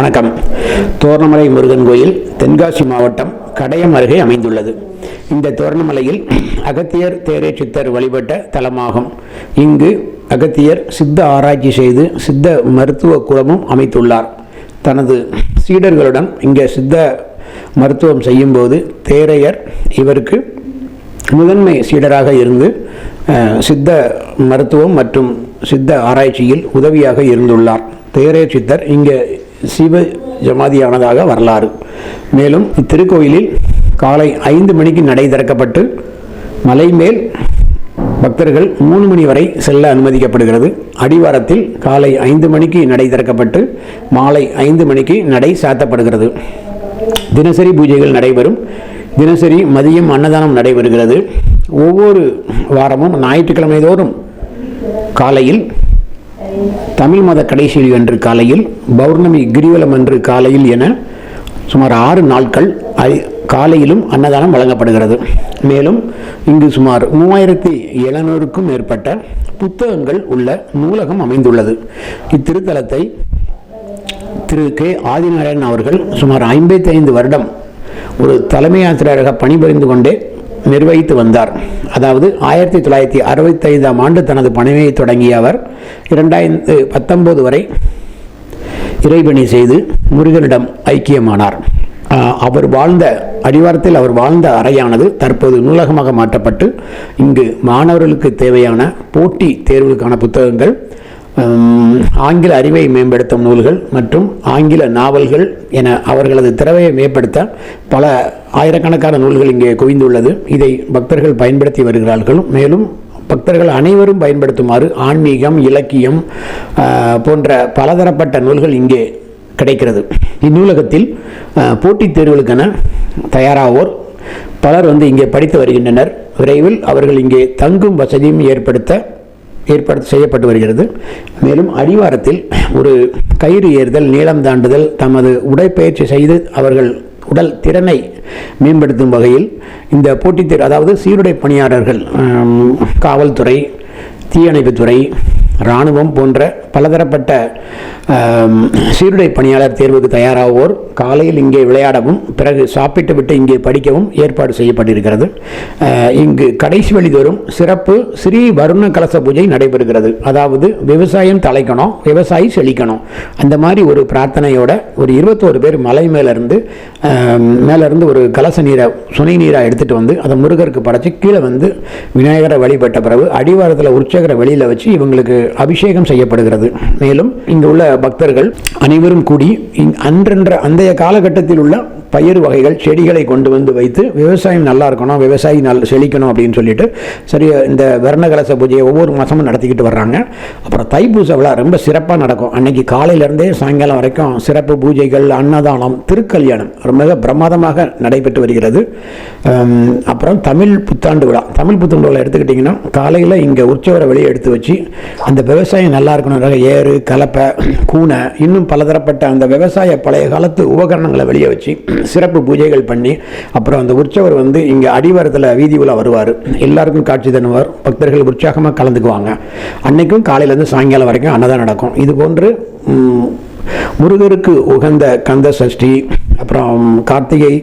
வணக்கம். தோரணமலை முருகன் கோயில் தென்காசி மாவட்டம் கடையம் அருகே அமைந்துள்ளது. இந்த தோரணமலையில் அகத்தியர் தேரே சித்தர் வழிபட்ட தலமாகும். இங்கு அகத்தியர் சித்த ஆராய்ச்சி செய்து சித்த மருத்துவ குலமும் அமைத்துள்ளார். தனது சீடர்களுடன் இங்கே சித்த மருத்துவம் செய்யும்போது தேரையர் இவருக்கு முதன்மை சீடராக இருந்து சித்த மருத்துவம் மற்றும் சித்த ஆராய்ச்சியில் உதவியாக இருந்துள்ளார். தேரே சித்தர் இங்கே சிவ ஜமாதியானதாக வரலாறு. மேலும் இத்திருக்கோயிலில் காலை ஐந்து மணிக்கு நடை திறக்கப்பட்டு மலை மேல் பக்தர்கள் மூணு மணி வரை செல்ல அனுமதிக்கப்படுகிறது. அடிவாரத்தில் காலை ஐந்து மணிக்கு நடை திறக்கப்பட்டு மாலை ஐந்து மணிக்கு நடை சாத்தப்படுகிறது. தினசரி பூஜைகள் நடைபெறும். தினசரி மதியம் அன்னதானம் நடைபெறுகிறது. ஒவ்வொரு வாரமும் ஞாயிற்றுக்கிழமை தோறும் காலையில் தமிழ் மத கடைசியில் அன்று காலையில் பௌர்ணமி கிரிவலம் அன்று காலையில் என சுமார் ஆறு நாட்கள் காலையிலும் அன்னதானம் வழங்கப்படுகிறது. மேலும் இங்கு சுமார் மூவாயிரத்தி எழுநூறுக்கும் மேற்பட்ட புத்தகங்கள் உள்ள நூலகம் அமைந்துள்ளது. இத்திருத்தலத்தை திரு கே. ஆதிநாராயணன் அவர்கள் சுமார் 55 வருடம் ஒரு தலைமை ஆசிரியராக பணிபுரிந்து கொண்டே நிர்வகித்து வந்தார். அதாவது ஆயிரத்தி தொள்ளாயிரத்தி அறுபத்தைந்தாம் ஆண்டு தனது பணியை தொடங்கிய அவர் இரண்டாயிரத்து பத்தொம்போது வரை இறைபணி செய்து முருகனிடம் ஐக்கியமானார். ஆஹ் அவர் வாழ்ந்த அடிவாரத்தில் அவர் வாழ்ந்த அறையானது தற்போது நூலகமாக மாற்றப்பட்டு இங்கு மாணவர்களுக்கு தேவையான போட்டி தேர்வுக்கான புத்தகங்கள் ஆங்கில அறிவை மேம்படுத்தும் நூல்கள் மற்றும் ஆங்கில நாவல்கள் என அவர்களது திறவையை மேம்படுத்த பல ஆயிரக்கணக்கான நூல்கள் இங்கே குவிந்துள்ளது. இதை பக்தர்கள் பயன்படுத்தி வருகிறார்கள். மேலும் பக்தர்கள் அனைவரும் பயன்படுத்துமாறு ஆன்மீகம் இலக்கியம் போன்ற பலதரப்பட்ட நூல்கள் இங்கே கிடைக்கிறது. இந்நூலகத்தில் போட்டித் தேர்வுகளுக்கென தயாராவோர் பலர் வந்து இங்கே படித்து வருகின்றனர். விரைவில் அவர்கள் இங்கே தங்கும் வசதியும் ஏற்படுத்த ஏற்பாடு செய்யப்பட்டு வருகிறது. மேலும் அடிவாரத்தில் ஒரு கயிறு ஏறுதல் நீளம் தாண்டுதல் தமது உடைப்பயிற்சி செய்து அவர்கள் உடல் திறனை மேம்படுத்தும் வகையில் இந்த போட்டித் தேர்வு அதாவது சீருடை பணியாளர்கள் காவல்துறை தீயணைப்புத்துறை இராணுவம் போன்ற பலதரப்பட்ட சீருடை பணியாளர் தேர்வுக்கு தயாராகுவோர் காலையில் இங்கே விளையாடவும் பிறகு சாப்பிட்டு விட்டு இங்கே படிக்கவும் ஏற்பாடு செய்யப்பட்டிருக்கிறது. இங்கு கடைசி வழிதோறும் சிறப்பு ஸ்ரீ வருண கலச பூஜை நடைபெறுகிறது. அதாவது விவசாயம் தலைக்கணும் விவசாயி செழிக்கணும். அந்த மாதிரி ஒரு பிரார்த்தனையோட ஒரு இருபத்தோரு பேர் மலை மேலேருந்து மேலேருந்து ஒரு கலச நீரை சுனை நீராக எடுத்துகிட்டு வந்து அதை முருகருக்கு படைச்சி கீழே வந்து விநாயகரை வழிபட்ட பிறகு அடிவாரத்தில் உற்சகரை வெளியில் வச்சு இவங்களுக்கு அபிஷேகம் செய்யப்படுகிறது. மேலும் இங்கே உள்ள பக்தர்கள் அனைவரும் கூடி அன்றென்ற அந்தைய காலகட்டத்தில் உள்ள பயிர் வகைகள் செடிகளை கொண்டு வந்து வைத்து விவசாயம் நல்லா இருக்கணும் விவசாயி நல் செழிக்கணும் அப்படின்னு சொல்லிட்டு சரி இந்த வர்ணகலச பூஜையை ஒவ்வொரு மாதமும் நடத்திக்கிட்டு வர்றாங்க. அப்புறம் தைப்பூச விழா ரொம்ப சிறப்பாக நடக்கும். அன்னைக்கு காலையிலேருந்தே சாயங்காலம் வரைக்கும் சிறப்பு பூஜைகள் அன்னதானம் திருக்கல்யாணம் ரொம்ப பிரமாதமாக நடைபெற்று வருகிறது. அப்புறம் தமிழ் புத்தாண்டு விழா. தமிழ் புத்தாண்டு விழா எடுத்துக்கிட்டிங்கன்னா காலையில் இங்கே உற்சவரை வெளியே எடுத்து வச்சு அந்த விவசாயம் நல்லா இருக்கணும். ஏறு கலப்பை கூனை இன்னும் பலதரப்பட்ட அந்த விவசாய பழைய காலத்து உபகரணங்களை வெளியே வச்சு சிறப்பு பூஜைகள் பண்ணி அப்புறம் அந்த உற்சவர் வந்து இங்கே அடிவாரத்தில் வீதி உலா வருவார். எல்லாருக்கும் காட்சி தருவார். பக்தர்கள் உற்சாகமாக கலந்துக்குவாங்க. அன்னைக்கும் காலையிலேருந்து சாயங்காலம் வரைக்கும் அன்னதானம் நடக்கும். இது போன்று முருகருக்கு உகந்த கந்த சஷ்டி அப்புறம் கார்த்திகை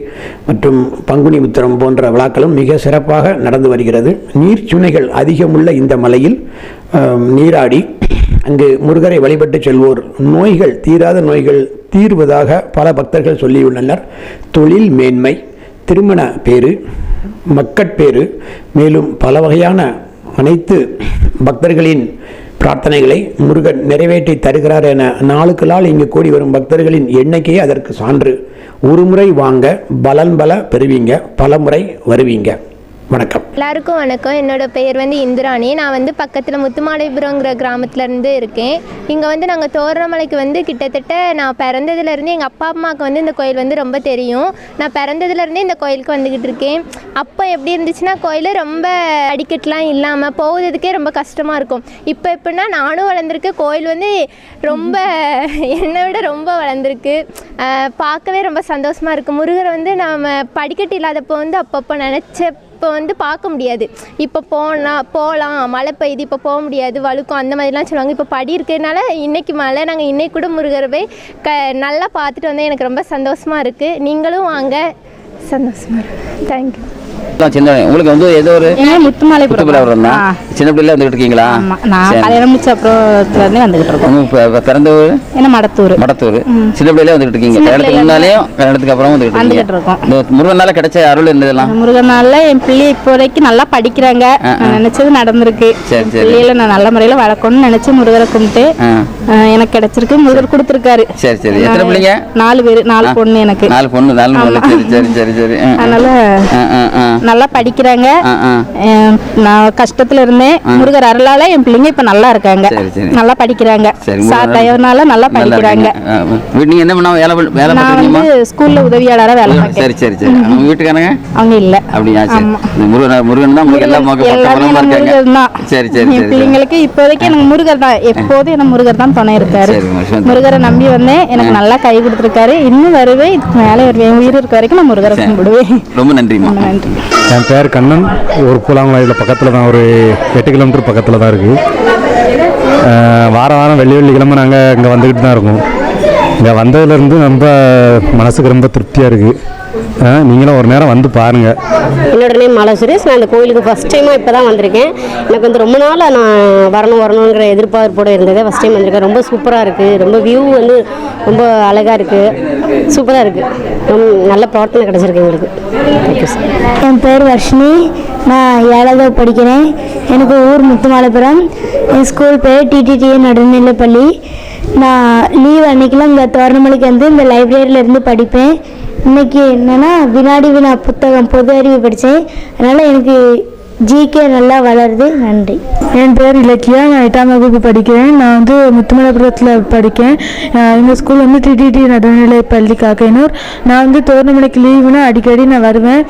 மற்றும் பங்குனி உத்திரம் போன்ற விழாக்களும் மிக சிறப்பாக நடந்து வருகிறது. நீர்ச்சுனைகள் அதிகமுள்ள இந்த மலையில் நீராடி அங்கு முருகரை வழிபட்டு செல்வோர். நோய்கள் தீராத நோய்கள் தீர்வதாக பல பக்தர்கள் சொல்லியுள்ளனர். தொழில் மேன்மை திருமண பேறு மக்கட்பேறு மேலும் பல வகையான அனைத்து பக்தர்களின் பிரார்த்தனைகளை முருகன் நிறைவேற்றி தருகிறார் என நாளுக்கு நாள் இங்கு கூடி வரும் பக்தர்களின் எண்ணிக்கையே அதற்கு சான்று. ஒரு முறை வாங்க பலன் பல பெறுவீங்க பல முறை வருவீங்க. வணக்கம். எல்லாருக்கும் வணக்கம். என்னோட பெயர் வந்து இந்திராணி. நான் வந்து பக்கத்தில் முத்துமாலைபுரங்கிற கிராமத்துல இருந்து இருக்கேன். இங்கே வந்து நாங்கள் தோரணமலைக்கு வந்து கிட்டத்தட்ட நான் பிறந்ததுலேருந்து எங்கள் அப்பா அம்மாவுக்கு வந்து இந்த கோயில் வந்து ரொம்ப தெரியும். நான் பிறந்ததுலேருந்தே இந்த கோயிலுக்கு வந்துக்கிட்டு இருக்கேன். அப்போ எப்படி இருந்துச்சுன்னா கோயில் ரொம்ப அடிக்கட்டெலாம் இல்லாமல் போகிறதுக்கே ரொம்ப கஷ்டமாக இருக்கும். இப்போ எப்படின்னா நானும் வளர்ந்துருக்கு. கோயில் வந்து ரொம்ப என்னை விட ரொம்ப வளர்ந்துருக்கு. பார்க்கவே ரொம்ப சந்தோஷமாக இருக்குது முருகரை வந்து நாம் படிக்கட்டு இல்லாதப்போ வந்து அப்பப்போ நினச்ச இப்போ வந்து பார்க்க முடியாது. இப்போ போனால் போகலாம் மழை பெய்யுது இப்போ போக முடியாது வழுக்கும் அந்த மாதிரிலாம் சொல்லுவாங்க. இப்போ படி இருக்கிறதுனால இன்றைக்கி மழை நாங்கள் இன்னைக்கு கூட முருகரை போய் க நல்லா பார்த்துட்டு வந்தேன் எனக்கு ரொம்ப சந்தோஷமாக இருக்குது நீங்களும் வாங்க. சந்தோஷமாக இருக்கு. தேங்க்யூ சின்ன உங்களுக்கு வந்து ஏதோ ஒரு தான். ஆ. சின்ன பிள்ளைல வந்துட்டு இருக்கீங்களா நான். கல்யாணம் முடிச்ச அப்புறத்துலேருந்தே வந்துகிட்டு இருக்கோம். பிறந்த ஊர்? மடத்தூர். மடத்தூர். சின்ன பிள்ளைல வந்துட்டு இருக்கீங்க கல்யாணத்துக்கு முன்னாலேயும் கல்யாணத்துக்கு அப்புறம் வந்துட்டு வந்துகிட்டு இருக்கீங்க இருக்கோம். இந்த முருகனால கிடைச்ச அருள் இருந்ததெல்லாம் முருகனால என் பிள்ளை இப்போதைக்கு நல்லா படிக்கிறாங்க. நான் நினைச்சது நடந்திருக்கு. சரி, என் சரி. பிள்ளைகளை நான் நல்ல முறையில் வளர்க்கணும்னு நினைச்சு முருகரை கும்பிட்டு எனக்கு கிடைச்சிருக்கு. முருகர் கொடுத்துருக்காரு. சரி சரி. எத்தனை பிள்ளைங்க? நாலு பேர் நாலு. பொண்ணு எனக்கு. நாலு பொண்ணு நாலு பொண்ணு. சரி சரி சரி சரி. அதனால. நல்லா படிக்கிறாங்க. நான் கஷ்டத்துல இருந்தேன். முருகர் அருளால என் பிள்ளைங்க இப்ப நல்லா இருக்காங்க. நல்லா படிக்கிறாங்க. சரி தயவுனால நல்லா படிக்கிறாங்க. நீங்க என்ன பண்ண வேலை நான் வந்து ஸ்கூல்ல உதவியாளரா வேலை சரி பார்க்கறேன். சரி சரி அவங்க வீட்டுக்காரங்க? அவங்க இல்ல. அப்படியா? சரி. முருகன் முருகன் தான் உங்களுக்கு எல்லாம் முருகர் பக்க எல்லாமே பலமா எனக்கு இருக்காங்க. சரி சரி என் சரி. பிள்ளைங்களுக்கு இப்போதைக்கு எனக்கு முருகர் தான். எப்போதும் எனக்கு முருகர் தான் துணை இருக்காரு. முருகரை நம்பி வந்தேன். எனக்கு நல்லா கை கொடுத்துருக்காரு. இன்னும் வருவேன். இதுக்கு மேலே வருவேன் உயிர் இருக்க வரைக்கும் நான் முருகரை. கும்பிடுவேன். ரொம்ப ரொம்ப நன்றி. என் பேர் கண்ணன். ஒரு கூழாங்குளத்தில் பக்கத்தில் தான் ஒரு எட்டு கிலோமீட்டர் பக்கத்தில் தான் இருக்குது வாரம் வாரம் வெள்ளி வெள்ளிக்கிழமை நாங்கள் இங்கே வந்துக்கிட்டு தான் இருக்கோம். இங்கே வந்ததுலேருந்து ரொம்ப மனசுக்கு ரொம்ப திருப்தியாக இருக்குது நீங்களும் ஒரு நேரம் வந்து பாருங்கள் என்னோட நேம் மாலா சுரேஷ். நான் இந்த கோயிலுக்கு ஃபஸ்ட் டைமாக இப்போ தான் வந்திருக்கேன். எனக்கு வந்து ரொம்ப நாளாக நான் வரணும் வரணுங்கிற எதிர்பார்ப்போடு இருந்தது ஃபஸ்ட் டைம் வந்திருக்கேன். ரொம்ப சூப்பராக இருக்குது ரொம்ப வியூ வந்து ரொம்ப அழகாக இருக்குது சூப்பராக இருக்குது ரொம்ப நல்ல பிரார்த்தனை கிடச்சிருக்கு எங்களுக்கு. தேங்க்யூ சார் என் பேர் வர்ஷினி. நான் ஏழாவது படிக்கிறேன். எனக்கு ஊர் முத்துமாலைபுரம். என் ஸ்கூல் பேர் டிடிடிஏ நடுநிலைப்பள்ளி. நான் லீவ் அன்னைக்கெல்லாம் இந்த தோரணமலைக்கு வந்து இந்த லைப்ரரியில இருந்து படிப்பேன். இன்னைக்கு என்னன்னா வினாடி வினா புத்தகம் பொது அறிவு படித்தேன் அதனால் எனக்கு ஜிகே நல்லா வளருது. நன்றி. என் பேர் இலக்கியா. நான் எட்டாம் வகுப்பு படிக்கிறேன். நான் வந்து முத்துமலைபுரத்தில் படிக்கேன். எங்கள் ஸ்கூல் வந்து டிடிடி நடுநிலை பள்ளி காக்கைனூர் நான் வந்து தோரணமலைக்கு லீவுனா அடிக்கடி நான் வருவேன்.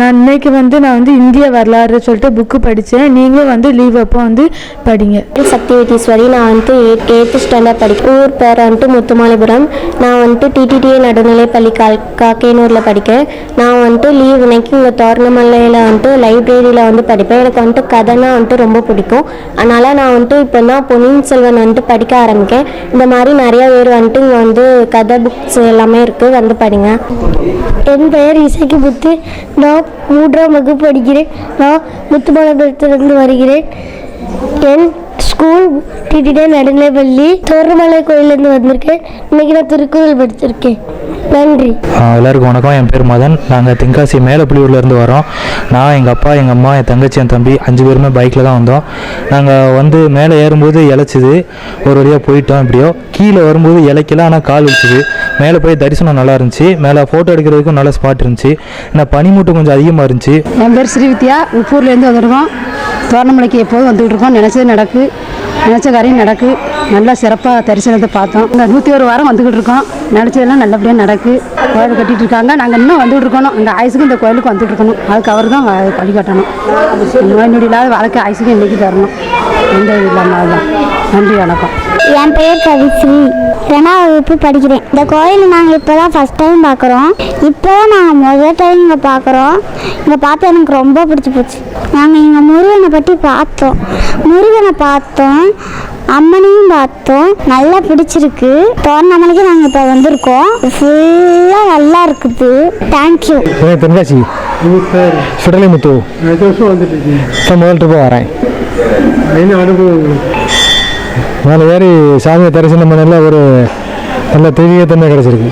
நான் இன்னைக்கு வந்து நான் வந்து இந்திய வரலாறு சொல்லிட்டு புக்கு படித்தேன் நீங்களும் வந்து லீவ் அப்போ வந்து படிங்க. சக்திவேதீஸ்வரி நான் வந்துட்டு எயிட் எயித்து ஸ்டாண்டர்ட் படிக்கிறேன். ஊர் பேர் வந்துட்டு முத்துமாலைபுரம். நான் வந்துட்டு டிடிடிஏ நடுநிலைப்பள்ளி கா காக்கேனூரில் படிக்கிறேன். நான் வந்துட்டு லீவ் இன்னைக்கு இங்கே தோரணமலையில் வந்துட்டு லைப்ரரியில் வந்து படிப்பேன். எனக்கு வந்துட்டு கதைனா வந்துட்டு ரொம்ப பிடிக்கும். அதனால் நான் வந்துட்டு இப்போ தான் பொன்னியின் செல்வன் வந்துட்டு படிக்க ஆரம்பிக்கேன். இந்த மாதிரி நிறைய பேர் வந்துட்டு இங்கே வந்து கதை புக்ஸ் எல்லாமே இருக்குது வந்து படிங்க. என் பெயர் இசைக்கு புத்து. நான் மூன்றாம் வகுப்பு படிக்கிறேன். நான் முத்துமலைபுரத்திலிருந்து வருகிறேன். என் ஸ்கூல் டிடிடே நடுநிலைப்பள்ளி தோரணமலை கோயிலேருந்து வந்திருக்கேன் இன்னைக்கு நான் திருக்குறள் படிச்சிருக்கேன் நன்றி. எல்லாருக்கும் வணக்கம். என் பேர் மதன். நாங்கள் தென்காசி மேலப்புலியூர்லேருந்து வரோம். நான் எங்கள் அப்பா எங்கள் அம்மா என் தங்கச்சி என் தம்பி அஞ்சு பேருமே பைக்கில் தான் வந்தோம். நாங்கள் வந்து மேலே ஏறும்போது இழைச்சிது ஒரு வழியாக போயிட்டோம் எப்படியோ. கீழே வரும்போது இலைக்கல ஆனால் கால் வச்சுது மேலே போய் தரிசனம் நல்லா இருந்துச்சு. மேலே ஃபோட்டோ எடுக்கிறதுக்கும் நல்ல ஸ்பாட் இருந்துச்சு. ஆனால் பனிமூட்டம் கொஞ்சம் அதிகமாக இருந்துச்சு. என் பேர் ஸ்ரீவித்யா. உப்பூர்லேருந்து வந்திருக்கோம். தோரணமலைக்கு எப்போதும் வந்துகிட்டு இருக்கோம். நினச்சது நடக்கு. நினச்ச காரியம் நடக்கு. நல்லா சிறப்பாக தரிசனத்தை பார்த்தோம். இங்கே நூற்றி ஒரு வாரம் வந்துக்கிட்டு இருக்கோம். நினச்சதெல்லாம் நல்லபடியாக நடக்கு. கோயில் கட்டிகிட்டு இருக்காங்க. நாங்கள் இன்னும் வந்துகிட்டு இருக்கணும். இந்த ஆயுசுக்கு இந்த கோயிலுக்கு வந்துட்டு இருக்கணும். அதுக்கு அவர் தான் வ- நோய் நொடி இல்லாத வாழ்க்கை ஆயுசுக்கு இன்றைக்கி தரணும். எந்த இல்லாமல் நன்றி வணக்கம். என் பெயர் கவிஸ்ரீ. ரெண்டாம் வகுப்பு படிக்கிறேன். இந்த கோயில் நாங்கள் இப்போ தான் ஃபஸ்ட் டைம் பார்க்குறோம். இப்போ தான் நாங்கள் முதல் டைம் இங்கே பார்க்குறோம். இங்கே பார்த்து எனக்கு ரொம்ப பிடிச்சி போச்சு. நாங்கள் இங்கே முருகனை பற்றி பார்த்தோம். முருகனை பார்த்தோம். அம்மனையும் பார்த்தோம். நல்லா பிடிச்சிருக்கு. தோரணமலைக்கு நாங்கள் இப்போ வந்திருக்கோம். ஃபுல்லாக நல்லா இருக்குது. Thank you Tenkasi Sudalaimuthu. இப்போ முதல் ட்ரிப்பாக வரேன். மேலே ஏறி சாமியை தரிசனம் பண்ணல ஒரு நல்ல தெய்வீக தன்மை கிடச்சிருக்கு.